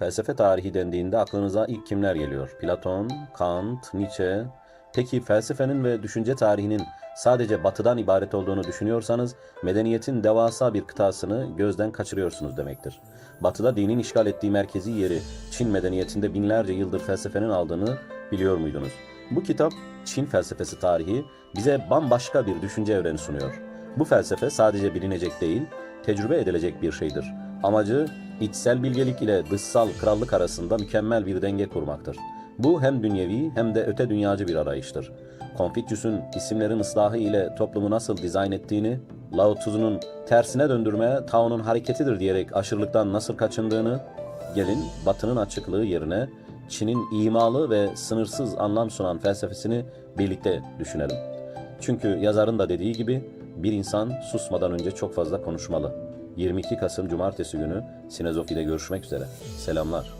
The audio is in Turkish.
Felsefe tarihi dendiğinde aklınıza ilk kimler geliyor? Platon, Kant, Nietzsche. Peki felsefenin ve düşünce tarihinin sadece batıdan ibaret olduğunu düşünüyorsanız medeniyetin devasa bir kıtasını gözden kaçırıyorsunuz demektir. Batıda dinin işgal ettiği merkezi yeri Çin medeniyetinde binlerce yıldır felsefenin aldığını biliyor muydunuz? Bu kitap Çin felsefesi tarihi bize bambaşka bir düşünce evreni sunuyor. Bu felsefe sadece bilinecek değil, tecrübe edilecek bir şeydir. Amacı içsel bilgelik ile dışsal krallık arasında mükemmel bir denge kurmaktır. Bu hem dünyevi hem de öte dünyacı bir arayıştır. Confucius'un isimlerin ıslahı ile toplumu nasıl dizayn ettiğini, Lao Tzu'nun tersine döndürme Tao'nun hareketidir diyerek aşırılıktan nasıl kaçındığını, gelin Batı'nın açıklığı yerine Çin'in imalı ve sınırsız anlam sunan felsefesini birlikte düşünelim. Çünkü yazarın da dediği gibi bir insan susmadan önce çok fazla konuşmalı. 22 Kasım Cumartesi günü Sinezofi'de görüşmek üzere. Selamlar.